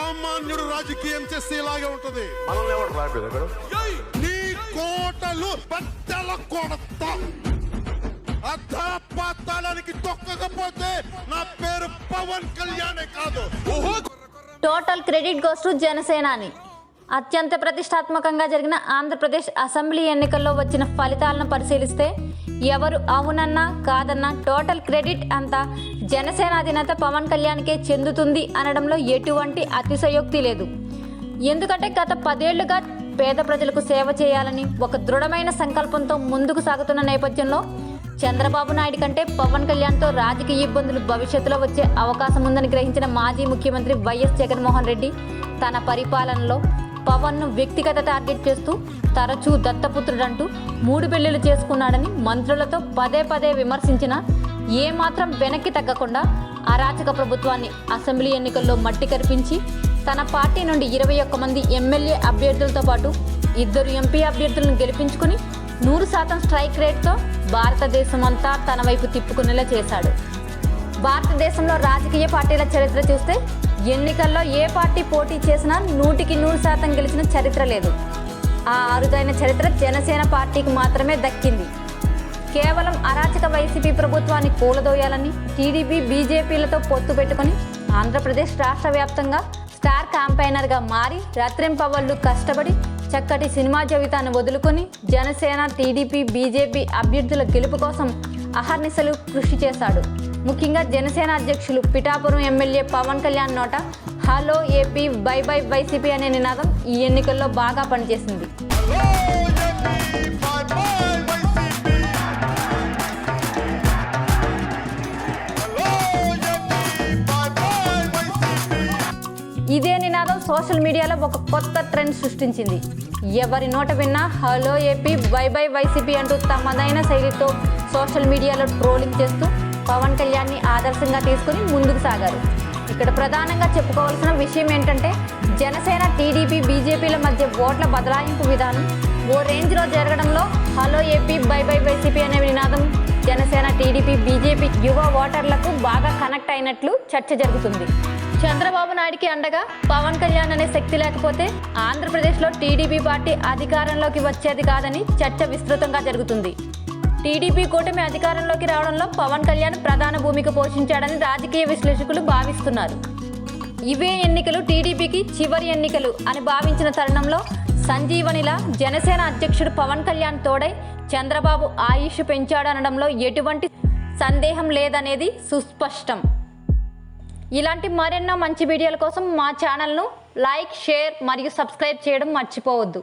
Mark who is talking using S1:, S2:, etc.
S1: సామాన్యుడు రాజకీయం చేస్తే ఇలాగే ఉంటది.
S2: ఎవరు ఇక్కడ
S1: నీ కోటలు బట్టల కొడత. అధాపాతాళానికి తొక్కకపోతే నా పేరు పవన్ కళ్యాణే కాదు.
S3: టోటల్ క్రెడిట్ గోస్ టు జనసేనాని. అత్యంత ప్రతిష్టాత్మకంగా జరిగిన ఆంధ్రప్రదేశ్ అసెంబ్లీ ఎన్నికల్లో వచ్చిన ఫలితాలను పరిశీలిస్తే ఎవరు అవునన్నా కాదన్నా టోటల్ క్రెడిట్ అంతా జనసేన అధినేత పవన్ కళ్యాణ్కే చెందుతుంది అనడంలో ఎటువంటి అతిశయోక్తి లేదు. ఎందుకంటే గత పదేళ్ళుగా పేద ప్రజలకు సేవ చేయాలని ఒక దృఢమైన సంకల్పంతో ముందుకు సాగుతున్న నేపథ్యంలో చంద్రబాబు నాయుడు కంటే పవన్ కళ్యాణ్తో రాజకీయ ఇబ్బందులు భవిష్యత్తులో వచ్చే అవకాశం ఉందని గ్రహించిన మాజీ ముఖ్యమంత్రి వైఎస్ జగన్మోహన్ రెడ్డి తన పరిపాలనలో పవన్ను వ్యక్తిగత టార్గెట్ చేస్తూ తరచూ దత్తపుత్రుడంటూ మూడు పెళ్ళిలు చేసుకున్నాడని మంత్రులతో పదే పదే విమర్శించిన ఏమాత్రం వెనక్కి తగ్గకుండా అరాచక ప్రభుత్వాన్ని అసెంబ్లీ ఎన్నికల్లో మట్టి కరిపించి తన పార్టీ నుండి ఇరవై ఒక్క మంది ఎమ్మెల్యే అభ్యర్థులతో పాటు ఇద్దరు ఎంపీ అభ్యర్థులను గెలిపించుకుని నూరు శాతం స్ట్రైక్ రేట్తో భారతదేశం అంతా తన వైపు తిప్పుకునేలా చేశాడు. భారతదేశంలో రాజకీయ పార్టీల చరిత్ర చూస్తే ఎన్నికల్లో ఏ పార్టీ పోటీ చేసినా నూటికి నూరు శాతం గెలిచిన చరిత్ర లేదు. ఆ అరుదైన చరిత్ర జనసేన పార్టీకి మాత్రమే దక్కింది. కేవలం అరాచక వైసీపీ ప్రభుత్వాన్ని కూలదోయాలని టీడీపీ బీజేపీలతో పొత్తు పెట్టుకొని ఆంధ్రప్రదేశ్ రాష్ట్ర వ్యాప్తంగా స్టార్ క్యాంపైనర్గా మారి రాత్రింపవళ్ళు కష్టపడి చక్కటి సినిమా జీవితాన్ని వదులుకొని జనసేన టీడీపీ బీజేపీ అభ్యర్థుల గెలుపు కోసం అహర్నిశలు కృషి చేశాడు. ముఖ్యంగా జనసేన అధ్యక్షులు పిఠాపురం ఎమ్మెల్యే పవన్ కళ్యాణ్ నోట hello AP bye bye YCP అనే నినాదం ఈ ఎన్నికల్లో బాగా పనిచేసింది. ఇదే నినాదం సోషల్ మీడియాలో ఒక కొత్త ట్రెండ్ సృష్టించింది. ఎవరి నోట విన్నా hello AP bye bye YCP అంటూ తమదైన శైలితో సోషల్ మీడియాలో ట్రోలింగ్ చేస్తూ పవన్ కళ్యాణ్ని ఆదర్శంగా తీసుకుని ముందుకు సాగారు. ఇక్కడ ప్రధానంగా చెప్పుకోవాల్సిన విషయం ఏంటంటే జనసేన టీడీపీ బీజేపీల మధ్య ఓట్ల బదలాయింపు విధానం. ఓ రేంజ్లో జరగడంలో hello AP bye bye YCP అనే నినాదం. జనసేన టీడీపీ బీజేపీ యువ ఓటర్లకు బాగా కనెక్ట్ అయినట్లు చర్చ జరుగుతుంది. చంద్రబాబు నాయుడికి అండగా పవన్ కళ్యాణ్ అనే శక్తి లేకపోతే ఆంధ్రప్రదేశ్లో టీడీపీ పార్టీ అధికారంలోకి వచ్చేది కాదని చర్చ విస్తృతంగా జరుగుతుంది. టీడీపీ కూటమి అధికారంలోకి రావడంలో పవన్ కళ్యాణ్ ప్రధాన భూమిక పోషించాడని రాజకీయ విశ్లేషకులు భావిస్తున్నారు. ఇవే ఎన్నికలు టీడీపీకి చివరి ఎన్నికలు అని భావించిన తరుణంలో సంజీవనిలా జనసేన అధ్యక్షుడు పవన్ కళ్యాణ్ తోడై చంద్రబాబు ఆయుష్ పెంచాడనడంలో ఎటువంటి సందేహం లేదనేది సుస్పష్టం. ఇలాంటి మరెన్నో మంచి వీడియోల కోసం మా ఛానల్ను లైక్ షేర్ మరియు సబ్స్క్రైబ్ చేయడం మర్చిపోవద్దు.